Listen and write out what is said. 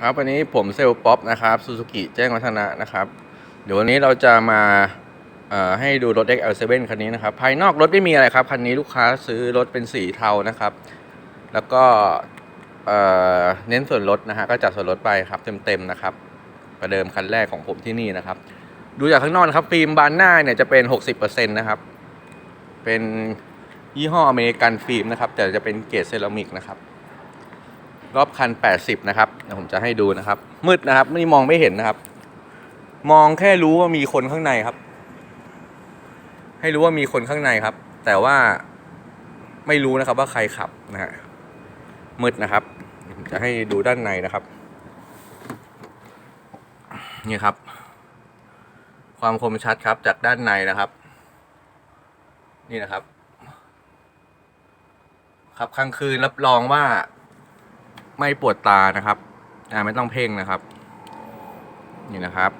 ครับวันนี้ผมเซลล์ป๊อปนะครับซูซูกิแจ้งวัฒนะนะครับ เดี๋ยววันนี้เราจะมาให้ดูรถ XL7 คันนี้นะครับ ภายนอกรถไม่มีอะไรครับ คันนี้ลูกค้าซื้อรถเป็นสีเทานะครับ แล้วก็เเน้นส่วนลดนะฮะก็จัดส่วนลดไปครับเต็มๆนะครับ ประเดิมคันแรกของผมที่นี่นะครับ ดูจากข้างนอกนะครับฟิล์มบานหน้าเนี่ยจะเป็น 60%นะครับ เป็นยี่ห้ออเมริกันฟิล์มนะครับ แต่จะเป็นเกรดเซรามิกนะครับ รอบคัน 80 นะครับเดี๋ยวผมจะให้ดูนะครับ มืดนะครับ ไม่มองไม่เห็นนะครับ มองแค่รู้ว่ามีคนข้างในครับ ให้รู้ว่ามีคนข้างในครับ แต่ว่าไม่รู้นะครับว่าใครขับนะฮะมืดนะครับ ผมจะให้ดูด้านในนะครับ นี่ครับ ความคมชัดครับจากด้านในนะครับ นี่นะครับ ครับกลางคืนรับรองว่า ไม่ปวดตานะครับ อ่าไม่ต้องเพ่งนะครับ นี่นะครับ